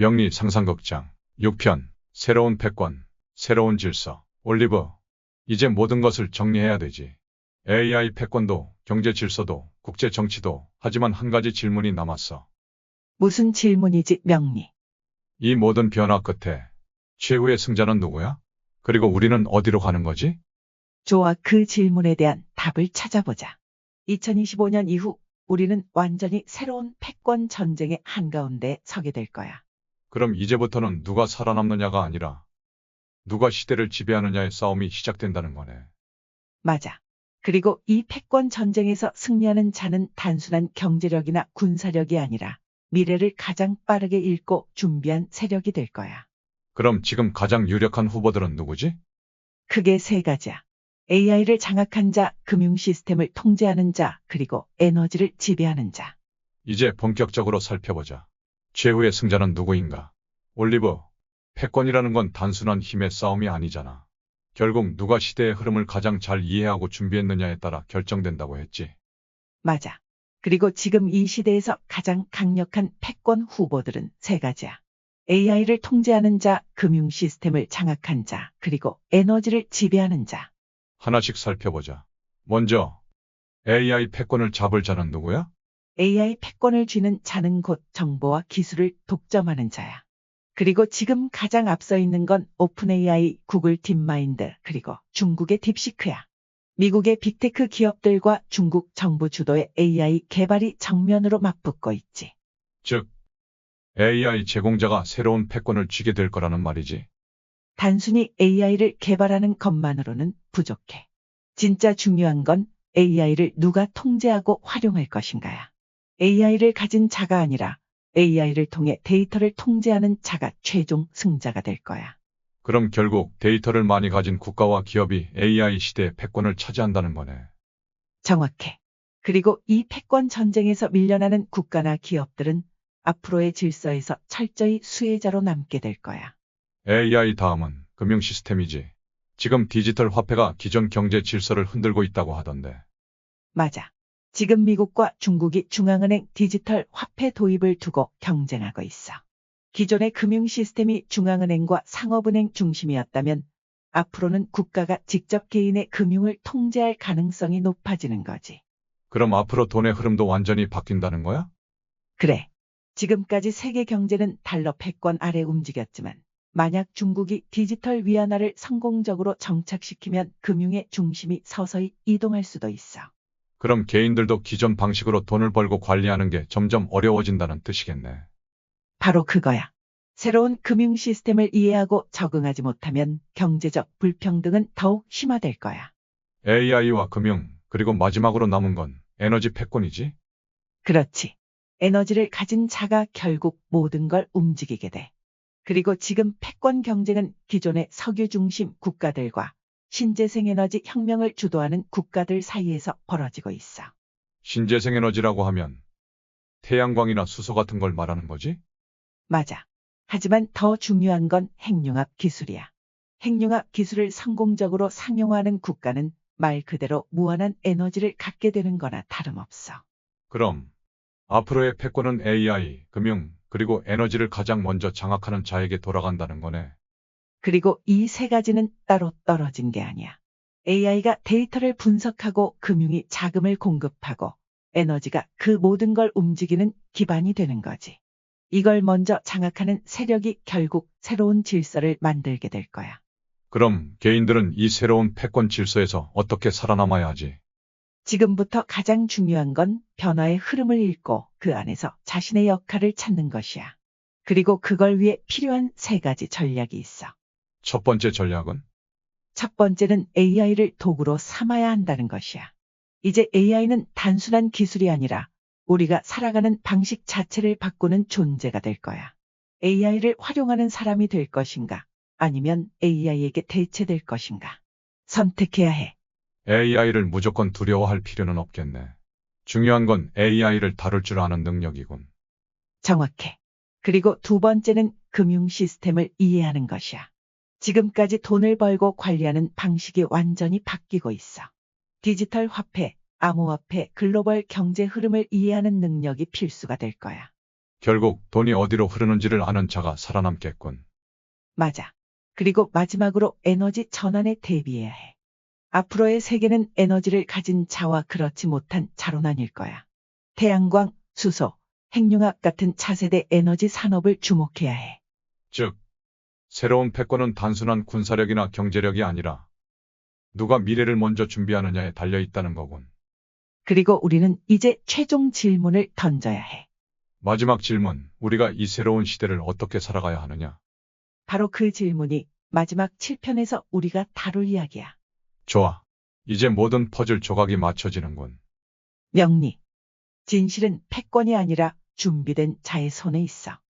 명리 상상극장 6편 새로운 패권 새로운 질서 올리브 이제 모든 것을 정리해야 되지. AI 패권도 경제 질서도 국제 정치도 하지만 한 가지 질문이 남았어. 무슨 질문이지, 명리. 이 모든 변화 끝에 최후의 승자는 누구야? 그리고 우리는 어디로 가는 거지? 좋아, 그 질문에 대한 답을 찾아보자. 2025년 이후 우리는 완전히 새로운 패권 전쟁의 한가운데 서게 될 거야. 그럼 이제부터는 누가 살아남느냐가 아니라 누가 시대를 지배하느냐의 싸움이 시작된다는 거네. 맞아. 그리고 이 패권 전쟁에서 승리하는 자는 단순한 경제력이나 군사력이 아니라 미래를 가장 빠르게 읽고 준비한 세력이 될 거야. 그럼 지금 가장 유력한 후보들은 누구지? 크게 세 가지야. AI를 장악한 자, 금융 시스템을 통제하는 자, 그리고 에너지를 지배하는 자. 이제 본격적으로 살펴보자. 최후의 승자는 누구인가? 올리브, 패권이라는 건 단순한 힘의 싸움이 아니잖아. 결국 누가 시대의 흐름을 가장 잘 이해하고 준비했느냐에 따라 결정된다고 했지. 맞아. 그리고 지금 이 시대에서 가장 강력한 패권 후보들은 세 가지야. AI를 통제하는 자, 금융 시스템을 장악한 자, 그리고 에너지를 지배하는 자. 하나씩 살펴보자. 먼저, AI 패권을 잡을 자는 누구야? AI 패권을 쥐는 자는 곧 정보와 기술을 독점하는 자야. 그리고 지금 가장 앞서 있는 건 오픈 AI, 구글 딥마인드, 그리고 중국의 딥시크야. 미국의 빅테크 기업들과 중국 정부 주도의 AI 개발이 정면으로 맞붙고 있지. 즉, AI 제공자가 새로운 패권을 쥐게 될 거라는 말이지. 단순히 AI를 개발하는 것만으로는 부족해. 진짜 중요한 건 AI를 누가 통제하고 활용할 것인가야. AI를 가진 자가 아니라 AI를 통해 데이터를 통제하는 자가 최종 승자가 될 거야. 그럼 결국 데이터를 많이 가진 국가와 기업이 AI 시대의 패권을 차지한다는 거네. 정확해. 그리고 이 패권 전쟁에서 밀려나는 국가나 기업들은 앞으로의 질서에서 철저히 수혜자로 남게 될 거야. AI 다음은 금융 시스템이지. 지금 디지털 화폐가 기존 경제 질서를 흔들고 있다고 하던데. 맞아. 지금 미국과 중국이 중앙은행 디지털 화폐 도입을 두고 경쟁하고 있어. 기존의 금융 시스템이 중앙은행과 상업은행 중심이었다면 앞으로는 국가가 직접 개인의 금융을 통제할 가능성이 높아지는 거지. 그럼 앞으로 돈의 흐름도 완전히 바뀐다는 거야? 그래. 지금까지 세계 경제는 달러 패권 아래 움직였지만 만약 중국이 디지털 위안화를 성공적으로 정착시키면 금융의 중심이 서서히 이동할 수도 있어. 그럼 개인들도 기존 방식으로 돈을 벌고 관리하는 게 점점 어려워진다는 뜻이겠네. 바로 그거야. 새로운 금융 시스템을 이해하고 적응하지 못하면 경제적 불평등은 더욱 심화될 거야. AI와 금융, 그리고 마지막으로 남은 건 에너지 패권이지? 그렇지. 에너지를 가진 자가 결국 모든 걸 움직이게 돼. 그리고 지금 패권 경쟁은 기존의 석유 중심 국가들과 신재생 에너지 혁명을 주도하는 국가들 사이에서 벌어지고 있어. 신재생 에너지라고 하면 태양광이나 수소 같은 걸 말하는 거지? 맞아. 하지만 더 중요한 건 핵융합 기술이야. 핵융합 기술을 성공적으로 상용화하는 국가는 말 그대로 무한한 에너지를 갖게 되는 거나 다름없어. 그럼 앞으로의 패권은 AI, 금융, 그리고 에너지를 가장 먼저 장악하는 자에게 돌아간다는 거네. 그리고 이 세 가지는 따로 떨어진 게 아니야. AI가 데이터를 분석하고 금융이 자금을 공급하고 에너지가 그 모든 걸 움직이는 기반이 되는 거지. 이걸 먼저 장악하는 세력이 결국 새로운 질서를 만들게 될 거야. 그럼 개인들은 이 새로운 패권 질서에서 어떻게 살아남아야 하지? 지금부터 가장 중요한 건 변화의 흐름을 읽고 그 안에서 자신의 역할을 찾는 것이야. 그리고 그걸 위해 필요한 세 가지 전략이 있어. 첫 번째 전략은 첫 번째는 AI를 도구로 삼아야 한다는 것이야. 이제 AI는 단순한 기술이 아니라 우리가 살아가는 방식 자체를 바꾸는 존재가 될 거야. AI를 활용하는 사람이 될 것인가? 아니면 AI에게 대체될 것인가? 선택해야 해. AI를 무조건 두려워할 필요는 없겠네. 중요한 건 AI를 다룰 줄 아는 능력이군. 정확해. 그리고 두 번째는 금융 시스템을 이해하는 것이야. 지금까지 돈을 벌고 관리하는 방식이 완전히 바뀌고 있어. 디지털 화폐, 암호화폐, 글로벌 경제 흐름을 이해하는 능력이 필수가 될 거야. 결국 돈이 어디로 흐르는지를 아는 자가 살아남겠군. 맞아. 그리고 마지막으로 에너지 전환에 대비해야 해. 앞으로의 세계는 에너지를 가진 자와 그렇지 못한 자로 나뉠 거야. 태양광, 수소, 핵융합 같은 차세대 에너지 산업을 주목해야 해. 즉, 새로운 패권은 단순한 군사력이나 경제력이 아니라 누가 미래를 먼저 준비하느냐에 달려 있다는 거군. 그리고 우리는 이제 최종 질문을 던져야 해. 마지막 질문, 우리가 이 새로운 시대를 어떻게 살아가야 하느냐? 바로 그 질문이 마지막 7편에서 우리가 다룰 이야기야. 좋아. 이제 모든 퍼즐 조각이 맞춰지는군. 명리. 진실은 패권이 아니라 준비된 자의 손에 있어.